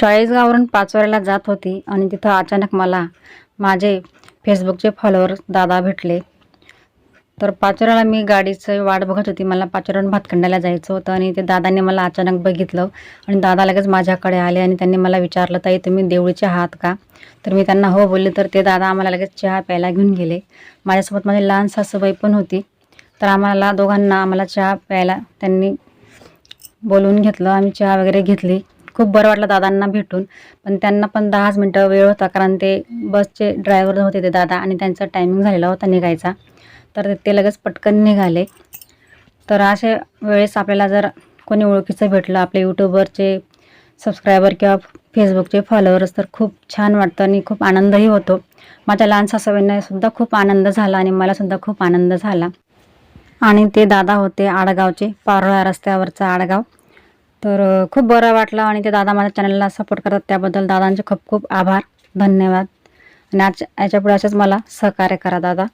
चाळीसगाववरून पाचोऱ्याला जात होती आणि तिथं अचानक मला माझे फेसबुकचे फॉलोअर दादा भेटले. तर पाचोऱ्याला मी गाडीचं वाट बघत होती. मला पाचोऱ्याहून भातखंड्याला जायचं होतं आणि ते दादाने मला अचानक बघितलं आणि दादा लगेच माझ्याकडे आले आणि त्यांनी मला विचारलं ताई तुम्ही देवळीचे आहात का? तर मी त्यांना हो बोलले तर ते दादा आम्हाला लगेच चहा प्यायला घेऊन गेले. माझ्यासोबत माझी लहान सासूबाई पण होती. तर आम्हाला दोघांना आम्हाला चहा प्यायला त्यांनी बोलवून घेतलं. आम्ही चहा वगैरे घेतली. खूप बरं वाटलं दादांना भेटून. पण त्यांना पण दहाच मिनटं वेळ होता कारण ते बसचे ड्रायव्हर होते ते दादा आणि त्यांचा टायमिंग झालेला होता निघायचा. तर ते लगेच पटकन निघाले. तर अशा वेळेस आपल्याला जर कोणी ओळखीचं भेटलं आपले यूट्यूबवरचे सबस्क्रायबर किंवा फेसबुकचे फॉलोअर्स तर खूप छान वाटतं आणि खूप आनंदही होतो. माझ्या लहान सासूबाईंना सुद्धा खूप आनंद झाला आणि मलासुद्धा खूप आनंद झाला. आणि ते दादा होते आडगावचे पारोळा रस्त्यावरचा आडगाव. तर खूप बरं वाटलं आणि ते दादा माझ्या चॅनलला सपोर्ट करतात. त्याबद्दल दादांचे खूप खूप आभार. धन्यवाद. आणि आज याच्यापुढे असेच मला सहकार्य करा दादा.